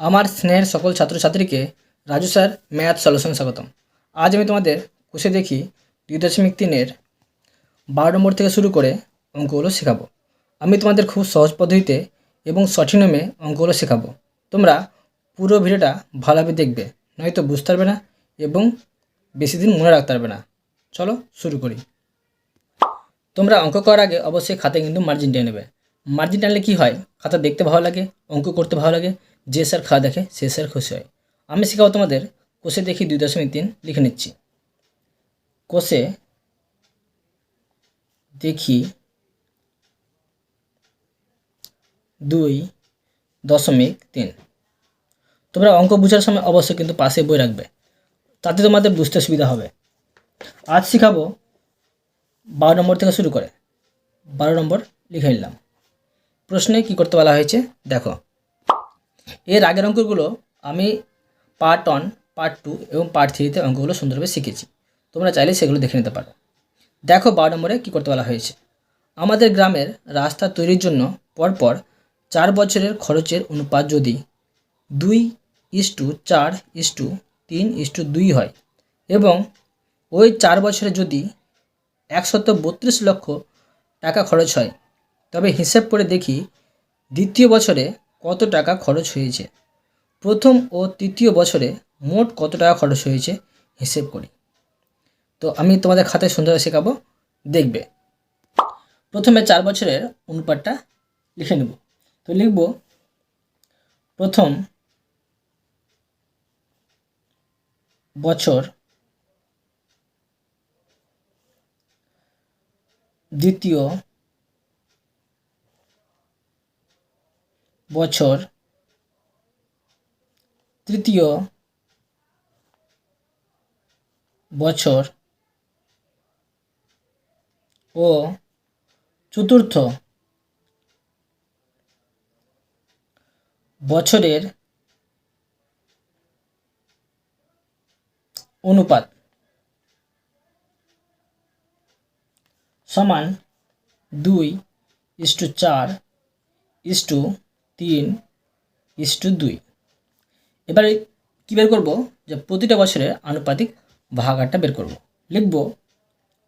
আমার স্নেহের সকল ছাত্রছাত্রীকে রাজু স্যার ম্যাথ সলিউশন স্বাগতম। আজ আমি তোমাদের কোষে দেখি দুই দশমিক তিনের বারো নম্বর থেকে শুরু করে অঙ্কগুলো শেখাবো। আমি তোমাদের খুব সহজ পদ্ধতিতে এবং সঠিক নামে অঙ্কগুলো শেখাবো। তোমরা পুরো ভিডিওটা ভালোভাবে দেখবে, নয়তো বুঝতে পারবে না এবং বেশি দিন মনে রাখতে পারবে না। চলো শুরু করি। তোমরা অঙ্ক করার আগে অবশ্যই খাতায় কিন্তু মার্জিন টেনে নেবে। মার্জিন টানলে কী হয়? খাতা দেখতে ভালো লাগে, অঙ্ক করতে ভালো লাগে যে স্যার খাতা দেখে, সে স্যার খুশি হয়। আমি শেখাবো তোমাদের কোষে দেখি দুই দশমিক তিন লিখে নিচ্ছি। কোষে দেখি দুই দশমিক তিন। তোমরা অঙ্ক বোঝার সময় অবশ্যই কিন্তু পাশে বই রাখবে। তাতে তোমাদের বুঝতে সুবিধা হবে। আজ শেখাবো বারো নম্বর থেকে শুরু করে। বারো নম্বর লিখে নিলাম। প্রশ্নে কী করতে বলা হয়েছে? দেখো। এর আগের অঙ্কগুলো আমি পার্ট ওয়ান পার্ট টু এবং পার্ট থ্রিতে অঙ্কগুলো সুন্দরভাবে শিখেছি। তোমরা চাইলে সেগুলো দেখে নিতে পারো। দেখো বারো নম্বরে কী করতে বলা হয়েছে? আমাদের গ্রামের রাস্তা তৈরির জন্য পরপর চার বছরের খরচের অনুপাত যদি দুই ইস টু চার ইস টু তিন ইস টু দুই হয় এবং ওই চার বছরে যদি একশত বত্রিশ লক্ষ টাকা খরচ হয়, তবে হিসেব করে দেখি দ্বিতীয় বছরে কত টাকা খরচ হয়েছে? প্রথম ও তৃতীয় বছরে মোট কত টাকা খরচ হয়েছে? হিসেব করি। তো আমি তোমাদের খাতায় সুন্দরভাবে শেখাবো। দেখবে। প্রথমে চার বছরের অনুপাতটা লিখে নেব। তো লিখব, প্রথম বছর, দ্বিতীয় বছর। তৃতীয় বছর। ও চতুর্থ বছরের অনুপাত সমান দুই ইস্টু চার ইস্টু তিন ইস্টু দুই। এবারে কী বের করব? যে প্রতিটা বছরের আনুপাতিক ভাগারটা বের করব। লিখব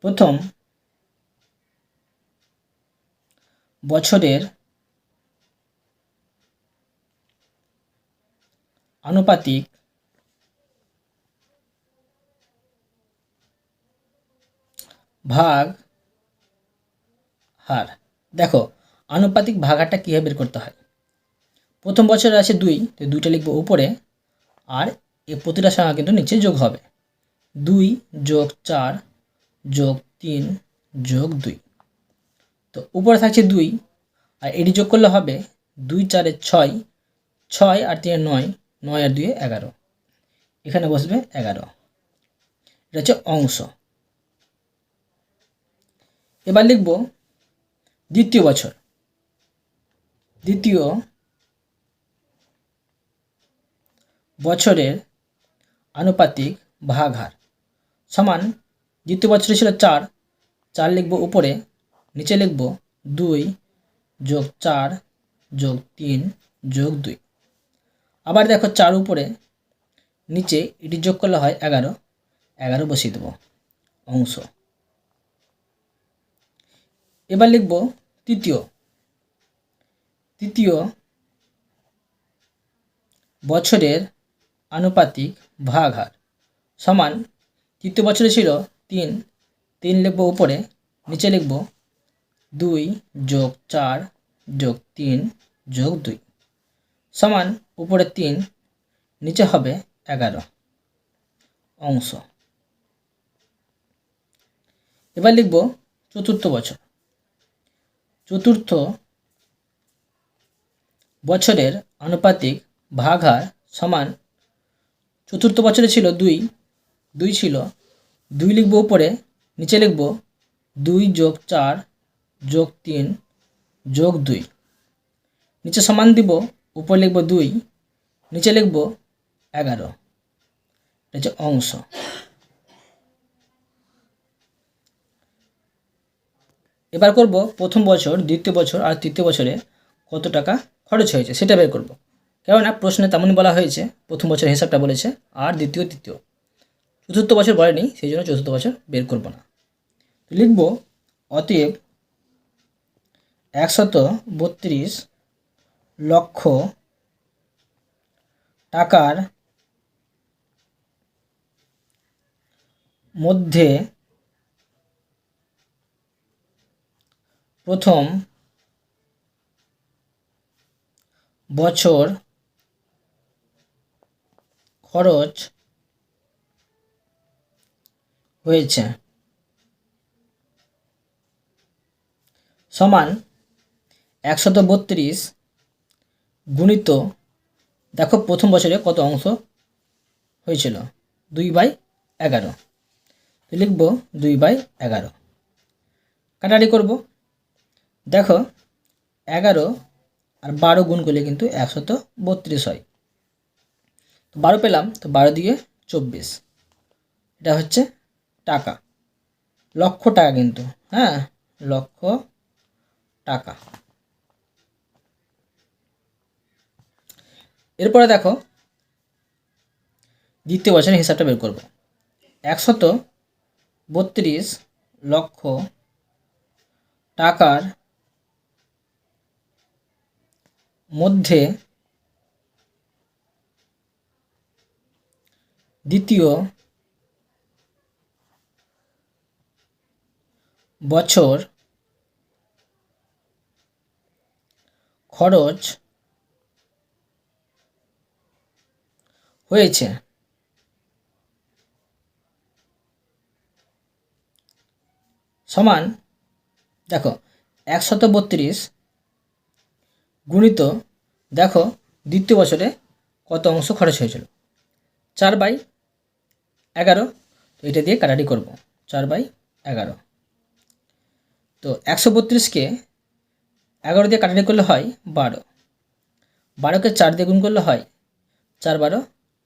প্রথম বছরের আনুপাতিক ভাগ হার। দেখো, আনুপাতিক ভাগারটা কীভাবে বের করতে হয়? প্রথম বছরে আছে দুই তো দুইটা লিখব উপরে। আর এ প্রতিটা সংখ্যা কিন্তু নিচে যোগ হবে। দুই যোগ চার যোগ তিন যোগ দুই। তো উপরে থাকছে দুই, আর এটি যোগ করলে হবে দুই চারে ছয় ছয় আর তিনে নয় নয় আর দুয়ে এগারো। এখানে বসবে এগারো। এটা হচ্ছে অংশ। এবার লিখব দ্বিতীয় বছর। দ্বিতীয় বছরের আনুপাতিক ভাগ হার সমান দ্বিতীয় বছরে ছিল চার চার লিখব উপরে, নিচে লিখব দুই যোগ চার যোগ তিন যোগ দুই। আবার দেখো চার উপরে, নিচে এটি যোগ করলে হয় এগারো এগারো বসিয়ে দেবো অংশ। এবার লিখব তৃতীয়। তৃতীয় বছরের আনুপাতিক ভাগ হার সমান, তৃতীয় বছরে ছিল তিন তিন লিখব উপরে, নিচে লিখব দুই যোগ চার যোগ তিন যোগ দুই। সমান, উপরে তিন, নিচে হবে এগারো অংশ। এবার লিখব চতুর্থ বছর। চতুর্থ বছরের আনুপাতিক ভাগ হার সমান চতুর্থ বছরে ছিল দুই। দুই ছিল। দুই লিখব উপরে, নিচে লিখব দুই যোগ চার যোগ তিন যোগ দুই। নিচে সমান দিব, উপরে লিখব দুই, নিচে লিখব এগারো। এটা হচ্ছে অংশ। এবার করব প্রথম বছর, দ্বিতীয় বছর আর তৃতীয় বছরে কত টাকা খরচ হয়েছে, সেটা বের করব। কেননা প্রশ্নে তেমনই বলা হয়েছে, প্রথম বছর হিসাবটা বলেছে, আর দ্বিতীয়, তৃতীয়। চতুর্থ বছর বলেনি সেই জন্য চতুর্থ বছর বের করব না। লিখব, অতএব একশত বত্রিশ লক্ষ টাকার মধ্যে প্রথম বছর খরচ হয়েছে। সমান একশত বত্রিশ গুণিত, দেখো প্রথম বছরে কত অংশ হয়েছিল? দুই বাই এগারো। লিখব দুই বাই এগারো। কাটারি করব। দেখো এগারো আর বারো গুণ করলে কিন্তু একশত বত্রিশ হয়। তো বারো পেলাম, তো বারো দিয়ে চব্বিশ। এটা হচ্ছে টাকা। লক্ষ টাকা কিন্তু হ্যাঁ? লক্ষ টাকা। এরপরে দেখো, দ্বিতীয় বছরের হিসাবটা বের করব। একশত বত্রিশ লক্ষ টাকার মধ্যে দ্বিতীয় বছর খরচ হয়েছে। সমান, দেখো, একশত বত্রিশ গুণিত, দেখো, দ্বিতীয় বছরে কত অংশ খরচ হয়েছিল? চার বাই এগারো, তো এটা দিয়ে কাটাটি করব। চার বাই এগারো। তো একশো বত্রিশকে এগারো দিয়ে কাটাটি করলে হয় বারো। বারোকে চার দিয়ে গুণ করলে হয় চার বারো,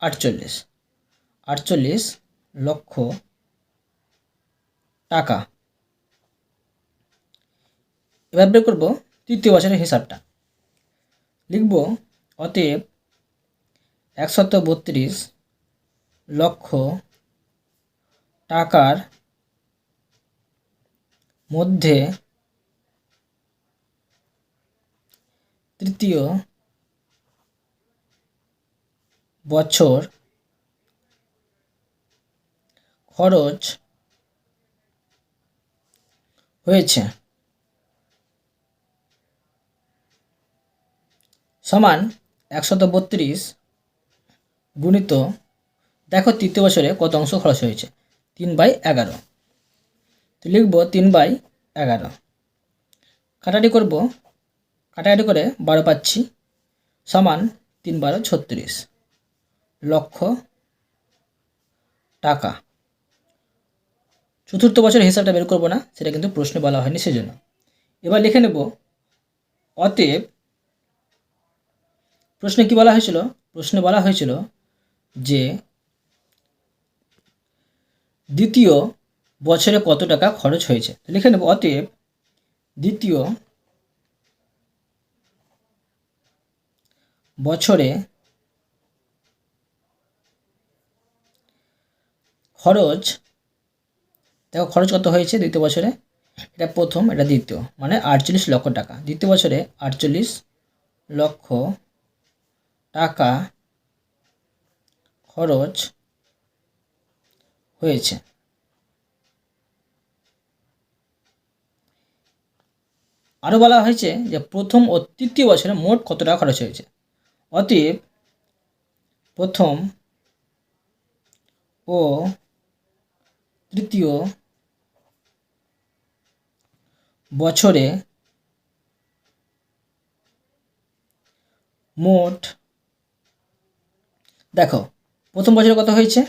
আটচল্লিশ। আটচল্লিশ লক্ষ টাকা। এবার বের করব তৃতীয় বছরের হিসাবটা। লিখব, অতএব একশত বত্রিশ লক্ষ টাকার মধ্যে তৃতীয় বছর খরচ হয়েছে। সমান একশত বত্রিশ গুণিত, দেখো তৃতীয় বছরে কত অংশ খরচ হয়েছে? তিন বাই এগারো। তো লিখব তিন বাই এগারো। কাটাটি করব। কাটাকাটি করে বারো পাচ্ছি। সমান তিন বারো ছত্রিশ। লক্ষ টাকা। চতুর্থ বছরের হিসাবটা বের করব না, সেটা কিন্তু প্রশ্নে বলা হয়নি সেজন্য। এবার লিখে নেব। অতএব প্রশ্নে কি বলা হয়েছিল? প্রশ্নে বলা হয়েছিল যে দ্বিতীয় বছরে কত টাকা খরচ হয়েছে? লিখে নেব, অতএব দ্বিতীয় বছরে খরচ, দেখো খরচ কত হয়েছে দ্বিতীয় বছরে? এটা প্রথম, এটা দ্বিতীয় মানে আটচল্লিশ লক্ষ টাকা। দ্বিতীয় বছরে আটচল্লিশ লক্ষ টাকা খরচ হয়েছে। আরও বলা হয়েছে যে প্রথম ও তৃতীয় বছরে মোট কত টাকা খরচ হয়েছে? অতএব প্রথম ও তৃতীয় বছরে মোট, দেখো, প্রথম বছরে কত হয়েছে?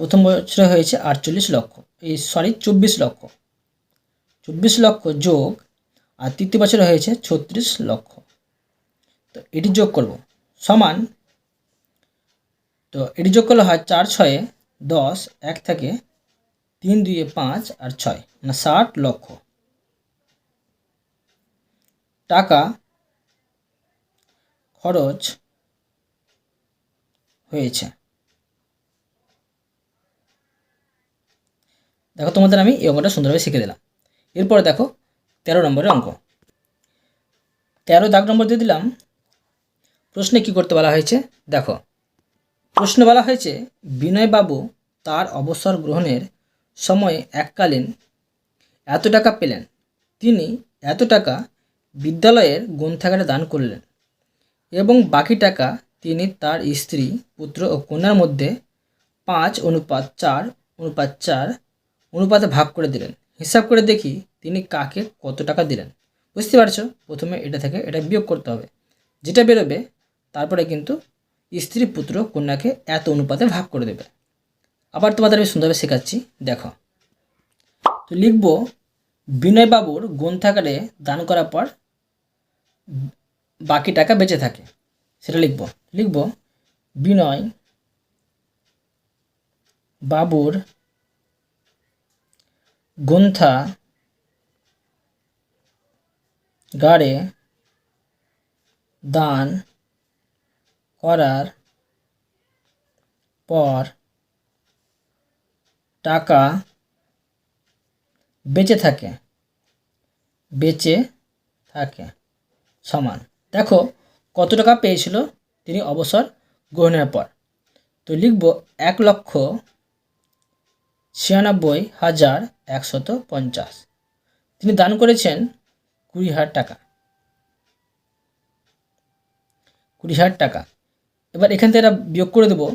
প্রথম বছরে হয়েছে আটচল্লিশ লক্ষ, এই সরি চব্বিশ লক্ষ। চব্বিশ লক্ষ যোগ, আর তৃতীয় বছরে হয়েছে ছত্রিশ লক্ষ। তো এটি যোগ করব, সমান। তো এটি যোগ করলে হয় চার ছয়ে দশ, এক থেকে তিন দুইয়ে পাঁচ আর ছয় মানে ষাট লক্ষ। টাকা খরচ হয়েছে। দেখো তোমাদের আমি এই অঙ্কটা সুন্দরভাবে শিখে দিলাম। এরপরে দেখো তেরো নম্বরের অঙ্ক। তেরো দাগ নম্বর দিয়ে দিলাম। প্রশ্নে কি করতে বলা হয়েছে? দেখো, প্রশ্নে বলা হয়েছে, বিনয়বাবু তার অবসর গ্রহণের সময় এককালীন এত টাকা পেলেন। তিনি এত টাকা বিদ্যালয়ের গ্রন্থাগারে দান করলেন এবং বাকি টাকা তিনি তার স্ত্রী, পুত্র ও কন্যার মধ্যে পাঁচ অনুপাত চার অনুপাত চার অনুপাতে ভাগ করে দিলেন। হিসাব করে দেখি তিনি কাকে কত টাকা দিলেন। বুঝতে পারছ? প্রথমে এটা থেকে এটা বিয়োগ করতে হবে। যেটা বেরোবে, তারপরে কিন্তু স্ত্রী পুত্র কন্যাকে এত অনুপাতে ভাগ করে দেবে। আবার তোমাদের আমি সুন্দরভাবে শেখাচ্ছি। দেখো। তো লিখব, বিনয়বাবুর গ্রন্থাগারে দান করার পর বাকি টাকা বেঁচে থাকে। সেটা লিখব। লিখব, বিনয় বাবুর গ্রন্থা গাড়ে দান করার পর টাকা বেঁচে থাকে বেঁচে থাকে সমান। দেখো কত টাকা পেয়েছিল? তিনি অবসর গ্রহণের পর। তো লিখব এক লক্ষ ছিয়ানব্বই হাজার একশত পঞ্চাশ। তিনি দান করেছেন কুড়ি হাজার টাকা। কুড়ি হাজার টাকা। এবার এখান থেকে এটা বিয়োগ করে দেবো।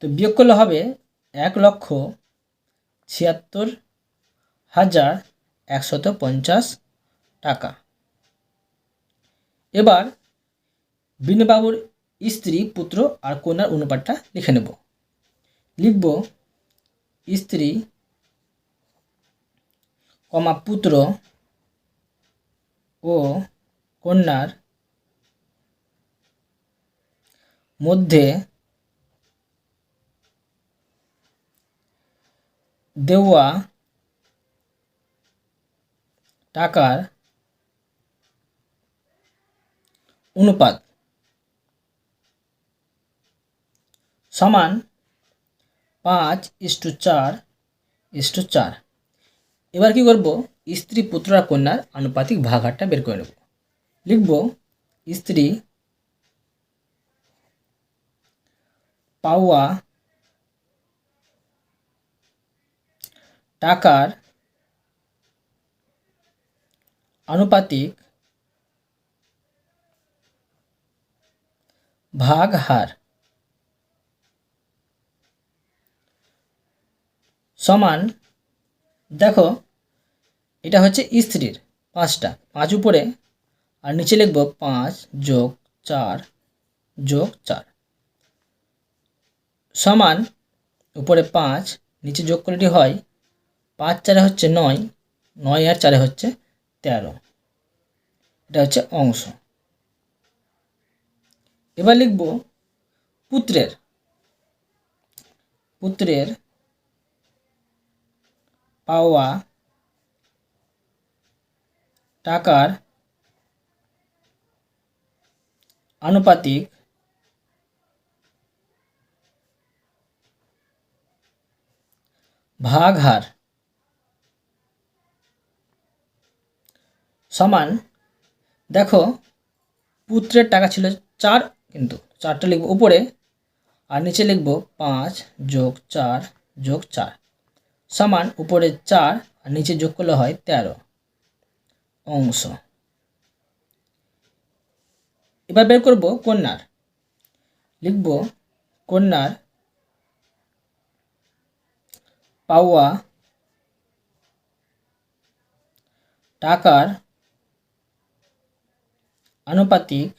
তো বিয়োগ করলে হবে এক লক্ষ ছিয়াত্তর হাজার একশত পঞ্চাশ টাকা। এবার বিনবাবুর স্ত্রী, পুত্র আর কন্যার অনুপাতটা লিখে নেব। লিখব স্ত্রী কমা পুত্র ও কন্যার মধ্যে দেওয়া টাকার অনুপাত সমান পাঁচ ইস্টু চার ইস্টু চার। এবার কি করব? স্ত্রী পুত্র আর কন্যার আনুপাতিক ভাগারটা বের করে নেব। লিখব, স্ত্রী পাওয়া টাকার আনুপাতিক ভাগ হার সমান, দেখো, এটা হচ্ছে স্ত্রীর পাঁচটা। পাঁচ উপরে, আর নিচে লিখব পাঁচ যোগ চার যোগ চার। সমান, উপরে পাঁচ, নিচে যোগ করলেটি হয় পাঁচ চারে হচ্ছে নয় নয় আর চারে হচ্ছে তেরো। এটা হচ্ছে অংশ। এবার লিখব পুত্রের। পুত্রের পাওয়া টাকার আনুপাতিক ভাগ হার সমান, দেখো, পুত্রের টাকা ছিল চার, কিন্তু চারটা লিখব উপরে, আর নিচে লিখব পাঁচ যোগ চার যোগ চার। সমান উপরে চার আর নিচে যোগ করলে হয় তেরো অংশ। এবার বের করব কন্যার। লিখব কন্যার পাওয়া টাকার আনুপাতিক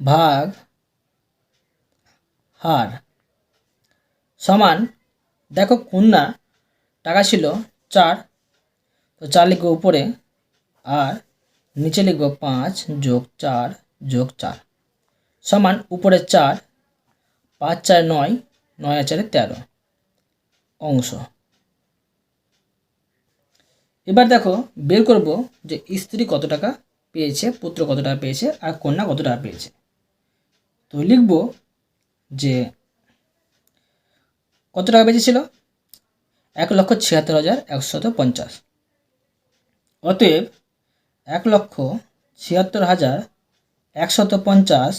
ভাগ হার। সমান, দেখো কন্যা টাকা ছিল চার, তো চার লিখব উপরে, আর নিচে লিখব পাঁচ যোগ চার যোগ চার। সমান, উপরে চার, পাঁচ চার নয় নয় চারে তেরো অংশ। এবার দেখো, বের করব যে স্ত্রী কত টাকা পেয়েছে, পুত্র কত টাকা পেয়েছে, আর কন্যা কত টাকা পেয়েছে। তো লিখব যে কত টাকা বেঁচেছিল এক লক্ষ ছিয়াত্তর হাজার একশত পঞ্চাশ। অতএব এক লক্ষ ছিয়াত্তর হাজার একশত পঞ্চাশ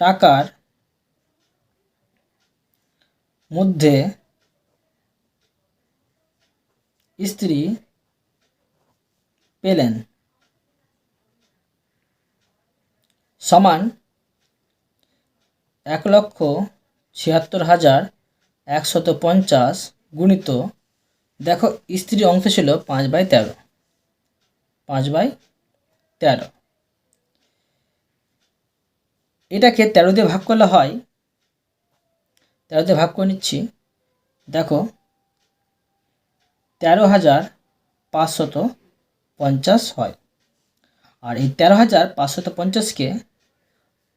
টাকার মধ্যে স্ত্রী পেলেন। সমান এক লক্ষ ছিয়াত্তর হাজার একশত পঞ্চাশ গুণিত, দেখো স্ত্রী অংশ ছিল পাঁচ বাই তেরো। পাঁচ বাই তেরো। এটাকে তেরো দিয়ে ভাগ করলে হয়, তেরো দিয়ে ভাগ করে নিচ্ছি, দেখো তেরো হাজার পাঁচশত পঞ্চাশ হয়। আর এই তেরো হাজার পাঁচশত পঞ্চাশকে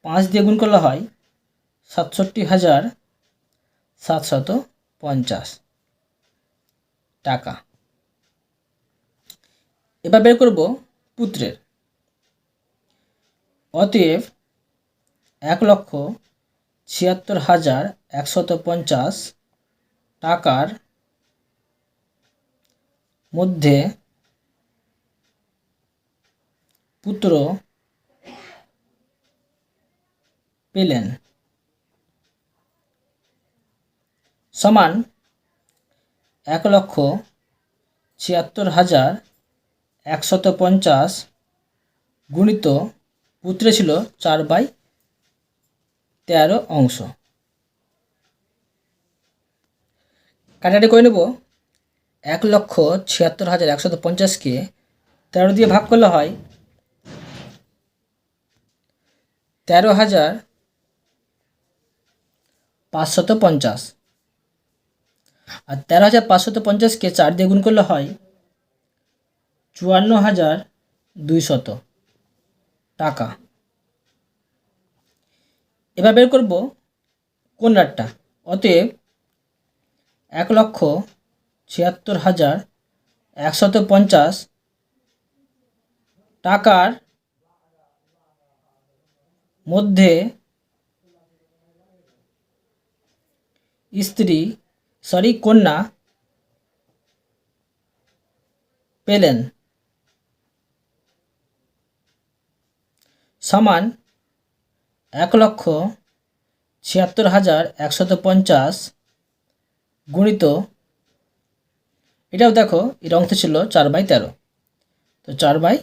পাঁচ দিয়ে গুণ করলে হয় সাতষট্টি হাজার সাতশত পঞ্চাশ টাকা। এবার বের করব পুত্রের। অতএব এক লক্ষ ছিয়াত্তর হাজার একশত পঞ্চাশ টাকার মধ্যে পুত্র পেলেন। সমান এক লক্ষ ছিয়াত্তর হাজার একশত পঞ্চাশ গুণিত পুত্রে ছিল চার বাই তেরো অংশ। কাটাটি করে নেব। এক লক্ষ ছিয়াত্তর হাজার একশত পঞ্চাশকে তেরো দিয়ে ভাগ করলে হয় তেরো হাজার পাঁচশত পঞ্চাশ। আর তেরো হাজার পাঁচশত পঞ্চাশকে চার দিয়ে গুণ করলে হয় চুয়ান্ন হাজার দুইশত টাকা। এবার বের করব কন্যারটা অতএব এক লক্ষ ছিয়াত্তর হাজার একশত পঞ্চাশ টাকার মধ্যে স্ত্রী সরি, কন্যা। পেলেন। সমান এক লক্ষ ছিয়াত্তর হাজার একশত পঞ্চাশ গুণিত, এটাও দেখো, এর অংশ ছিল চার বাই তেরো। তো চার বাই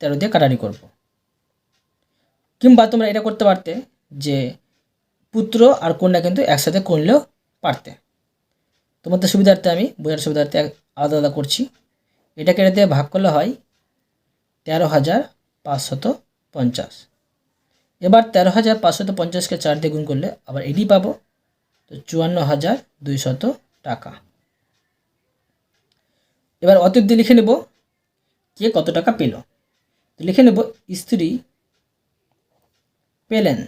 তেরো দিয়ে কাটারি করব। কিংবা তোমরা এটা করতে পারতে যে পুত্র আর কন্যা কিন্তু একসাথে করলেও পারতে। তোমাদের সুবিধার্থে আমি বোঝার সুবিধার্থে আলাদা আলাদা করছি। এটাকে এটা দিয়ে ভাগ করলে হয় তেরো হাজার পাঁচশত পঞ্চাশ। এবার তেরো হাজার পাঁচশত পঞ্চাশকে চার দিয়ে গুণ করলে আবার এডি পাবো, তো চুয়ান্ন হাজার দুইশত টাকা। এবার অতীত দিয়ে লিখে নেব, কে কত টাকা পেল? তো লিখে নেব, স্ত্রী পেলেন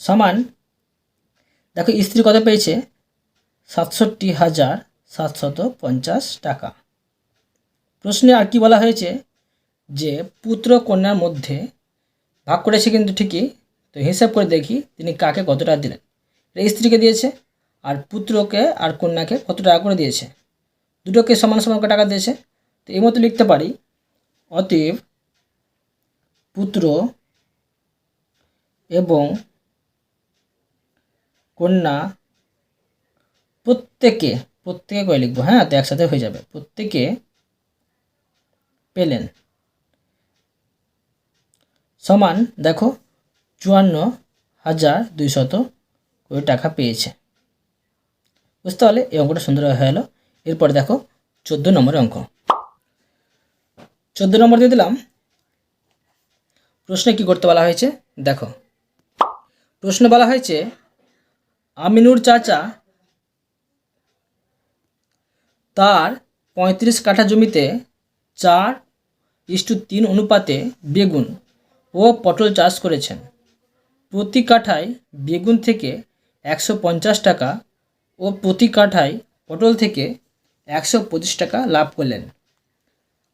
সমান দেখো, স্ত্রী কত পেয়েছে? সাতষট্টি হাজার সাতশত পঞ্চাশ টাকা। প্রশ্নে আর কি বলা হয়েছে যে, পুত্র কন্যার মধ্যে ভাগ করেছে কিন্তু ঠিকই, তো হিসাব করে দেখি তিনি কাকে কত টাকা দিলেন। স্ত্রীকে দিয়েছে, আর পুত্রকে আর কন্যাকে কত টাকা করে দিয়েছে? দুটোকে সমান সমান টাকা দিয়েছে। তো এই মতো লিখতে পারি, অতএব পুত্র এবং কন্যা প্রত্যেকে প্রত্যেকে করে লিখব? হ্যাঁ তো একসাথে হয়ে যাবে। প্রত্যেকে পেলেন। সমান, দেখো, চুয়ান্ন হাজার দুইশত কোটি টাকা পেয়েছে। বুঝতে পারলে এই অঙ্কটা সুন্দর হয়ে গেলো এরপর দেখো, চোদ্দ নম্বরের অঙ্ক। চোদ্দ নম্বর দিয়ে দিলাম। প্রশ্নে কি করতে বলা হয়েছে? দেখো, প্রশ্ন বলা হয়েছে আমিনুর চাচা তার পঁয়ত্রিশ কাঠা জমিতে চার ইস্টু তিন অনুপাতে বেগুন ও পটল চাষ করেছেন। প্রতি কাঠায় বেগুন থেকে একশো পঞ্চাশ টাকা ও প্রতি কাঠায় পটল থেকে একশো পঁচিশ টাকা লাভ করলেন।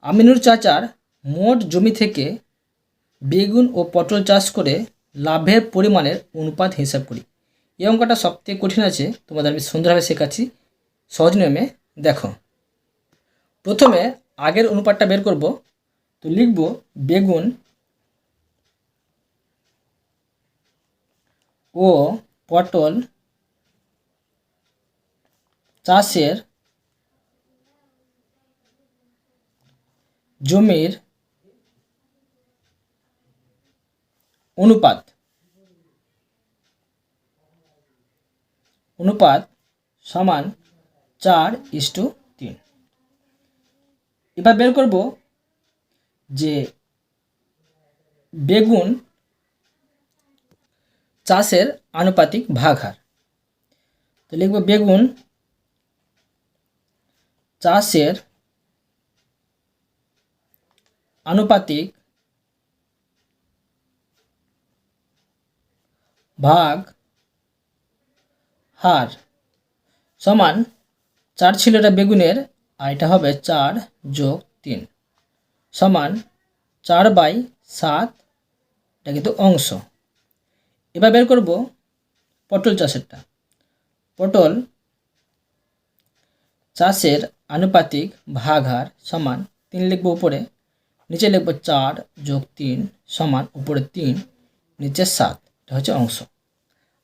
আমিনুর চাচার মোট জমি থেকে বেগুন ও পটল চাষ করে লাভের পরিমাণের অনুপাত হিসাব করি। এই অঙ্কটা সবথেকে কঠিন আছে, তোমাদের আমি সুন্দরভাবে শেখাচ্ছি। সহজ নিয়মে দেখো। প্রথমে আগের অনুপাতটা বের করব, তো লিখব বেগুন ও পটল চাষের জমির অনুপাত। অনুপাত সমান চার ইস্টু তিন। এবার বের করব যে বেগুন চাষের আনুপাতিক ভাগ হার তো লিখব বেগুন চাষের আনুপাতিক ভাগ হার। সমান চার ছিল বেগুনের, আর এটা হবে চার যোগ তিন। সমান চার বাই সাত, এটা কিন্তু অংশ। এবার বের করব পটল চাষেরটা। পটল চাষের আনুপাতিক ভাগ হার সমান তিন লিখব উপরে, নিচে লিখব চার যোগ তিন সমান উপরে তিন, নিচে সাত, এটা হচ্ছে অংশ।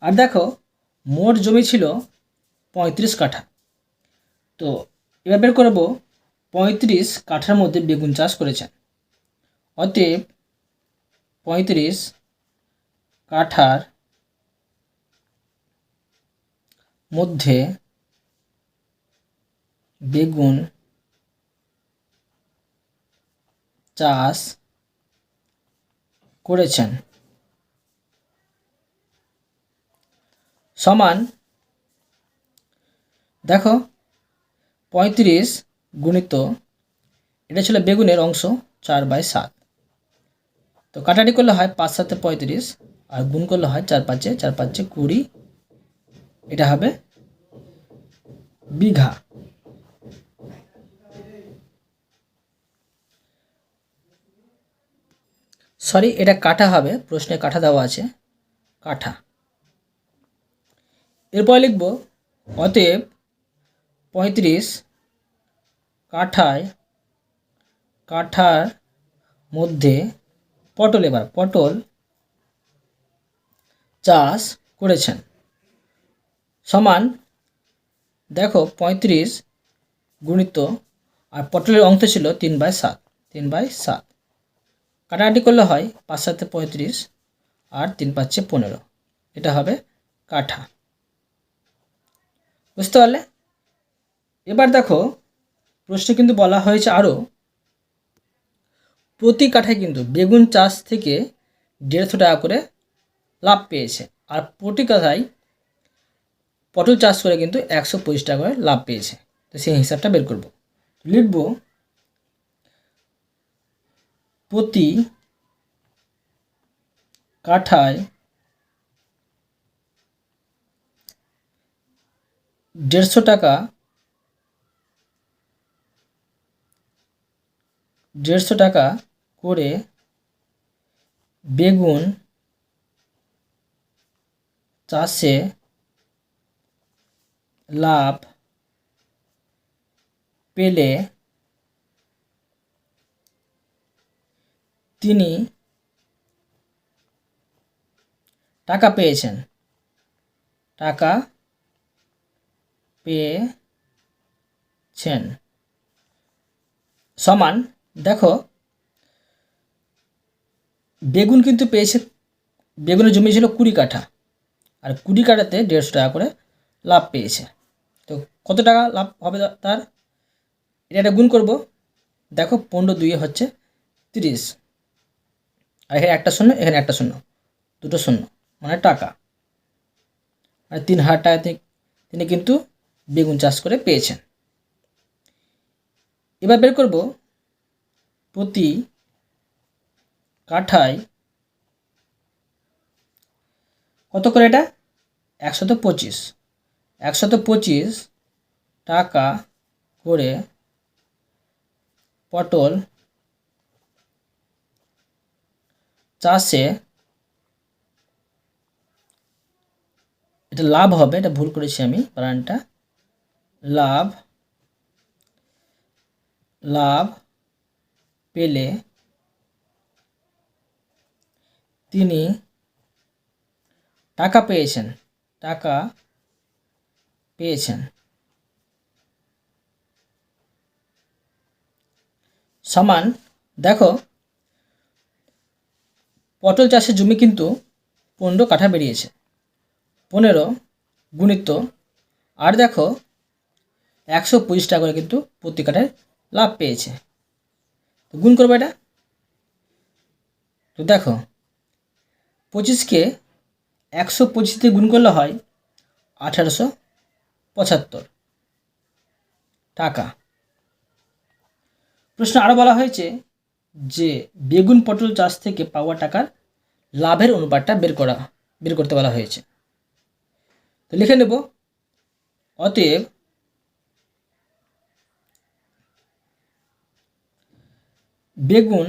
আর দেখো মোট জমি ছিল পঁয়ত্রিশ কাঠা। তো এবার বের করব পঁয়ত্রিশ কাঠার মধ্যে বেগুন চাষ করেছেন। অতএব পঁয়ত্রিশ কাঠার মধ্যে বেগুন চাষ করেছেন। সমান, দেখো, পঁয়ত্রিশ গুণিত, এটা ছিল বেগুনের অংশ, চার বাই সাত। তো কাটাটি করলে হয় পাঁচ সাথে পঁয়ত্রিশ, আর গুণ করলে হয় চার পাঁচে চার পাঁচে কুড়ি। এটা হবে বিঘা। সরি, এটা কাঠা হবে, প্রশ্নে কাঠা দেওয়া আছে কাঠা এরপর লিখব, অতএব পঁয়ত্রিশ কাঠায়, কাঠার মধ্যে পটল এবার, পটল চাষ করেছেন। সমান, দেখো পঁয়ত্রিশ গুণিত, আর পটলের অংশ ছিল তিন বাই সাত, তিন বাই সাত। কাটাকাটি করলে হয় পাঁচ সাথে পঁয়ত্রিশ আর তিন পাঁচে পনেরো। এটা হবে কাঠা। বুঝতে পারলে? এবার দেখো, প্রশ্নে কিন্তু বলা হয়েছে আরও প্রতি কাঠায় কিন্তু বেগুন চাষ থেকে দেড়শো টাকা করে লাভ পেয়েছে। আর প্রতি কাঠায় পটল চাষ করে কিন্তু একশো পঁচিশ টাকা করে লাভ পেয়েছে। তো সেই হিসাবটা বের করব। লিখব, প্রতি কাঠায় দেড়শো টাকা দেড়শো টাকা করে বেগুন চাষে লাভ পেলে তিনি টাকা পেয়েছেন। টাকা পেয়েছেন। সমান, দেখো, বেগুন কিন্তু পেয়েছে, বেগুনের জমি ছিল কুড়ি কাঠা, আর কুড়ি কাঠাতে দেড়শো টাকা করে লাভ পেয়েছে। তো কত টাকা লাভ হবে তার? এটা একটা গুণ করব। দেখো, পনেরো দুইয়ে হচ্ছে তিরিশ। আর এখানে একটা শূন্য, এখানে একটা শূন্য, দুটো শূন্য মানে টাকা। মানে তিন হাজার টাকা তিনি কিন্তু বেগুন চাষ করে পেয়েছেন। এবার বের করব প্রতি কাঠায় কত করে এটা? একশত পঁচিশ। একশত পঁচিশ টাকা করে পটল চাষে এটা লাভ হবে, এটা ভুল করেছি আমি, বানানটা। লাভ লাভ পেলে তিনি টাকা পেয়েছেন টাকা পেয়েছেন। সমান, দেখো, পটল চাষের জমি কিন্তু পনেরো কাঠা বেরিয়েছে, পনেরো গুণিত আর দেখো একশো পঁচিশ টাকা করে কিন্তু প্রতি কাঠায় লাভ পেয়েছে। তো গুণ করব এটা। তো দেখো, পঁচিশকে একশো পঁচিশ দিয়ে গুণ করলে হয় আঠারোশো পঁচাত্তর টাকা। প্রশ্ন আরও বলা হয়েছে যে, বেগুন পটল চাষ থেকে পাওয়া টাকার লাভের অনুপাতটা বের করা, বের করতে বলা হয়েছে। তো লিখে নেব, অতএব বেগুন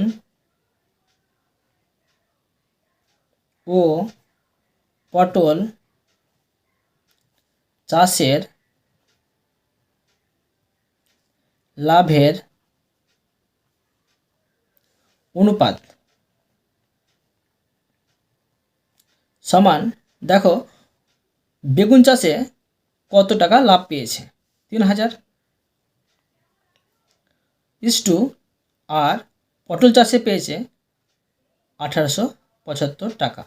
ও পটল চাষের লাভের অনুপাত সমান, দেখো, বেগুন চাষে কত টাকা লাভ পেয়েছে? তিন হাজার। ইস টু আর পটল চাষে পেয়েছে আঠারোশো পঁচাত্তর টাকা।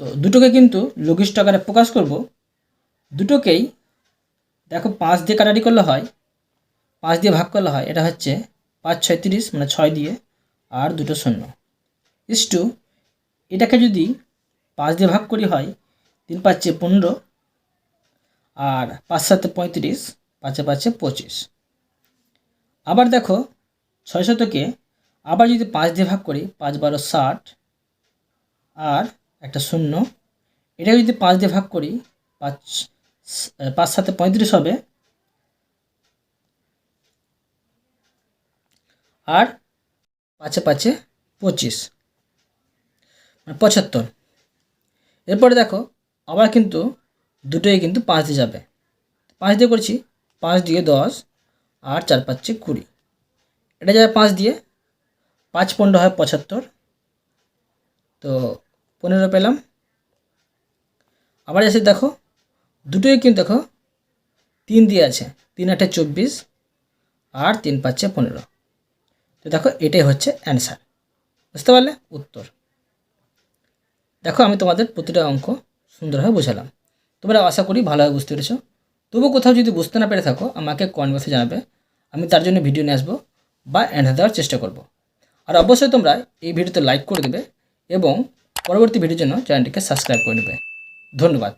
তো দুটোকে কিন্তু লঘিষ্ঠ আকারে প্রকাশ করব। দুটোকেই দেখো পাঁচ দিয়ে কাটারি করলে হয়, পাঁচ দিয়ে ভাগ করলে হয়, এটা হচ্ছে পাঁচ ছয় তিরিশ মানে ছয় দিয়ে আর দুটো শূন্য। ইস টু, এটাকে যদি পাঁচ দিয়ে ভাগ করি হয়, তিন পাঁচে পনেরো আর পাঁচ সাতে পঁয়ত্রিশ, পাঁচে পাঁচে পঁচিশ। আবার দেখো ছয় শতকে আবার যদি পাঁচ দিয়ে ভাগ করি, পাঁচ বারো ষাট, আর একটা শূন্য, এটা যদি পাঁচ দিয়ে ভাগ করি, পাঁচ পাঁচ সাথে পঁয়ত্রিশ হবে। আর পাঁচে পাঁচে পঁচিশ মানে পঁচাত্তর। এরপরে দেখো, আবার কিন্তু দুটোই কিন্তু পাঁচ দিয়ে যাবে। পাঁচ দিয়ে করছি পাঁচ দিয়ে দশ, আর চার পাঁচে কুড়ি। এটা যাবে পাঁচ দিয়ে। পাঁচ পনেরো হয় পঁচাত্তর। তো পনেরো পেলাম। আবার এসে দেখো, দুটোই কিন্তু দেখো, তিন দিয়ে আছে। তিন আটে চব্বিশ আর তিন পাঁচে পনেরো। তো দেখো, এটাই হচ্ছে অ্যান্সার বুঝতে পারলে? উত্তর। দেখো, আমি তোমাদের প্রতিটা অঙ্ক সুন্দরভাবে বোঝালাম। তোমরা আশা করি ভালোভাবে বুঝতে পেরেছ। তবু কোথাও যদি বুঝতে না পেরে থাকো, আমাকে কমেন্ট বক্সে জানাবে। আমি তার জন্য ভিডিও নিয়ে আসব। বা অ্যান্সার দেওয়ার চেষ্টা করব। আর অবশ্যই তোমরা এই ভিডিওতে লাইক করে দেবে এবং পরবর্তী ভিডিওর জন্য চ্যানেলটিকে সাবস্ক্রাইব করে নেবে। ধন্যবাদ।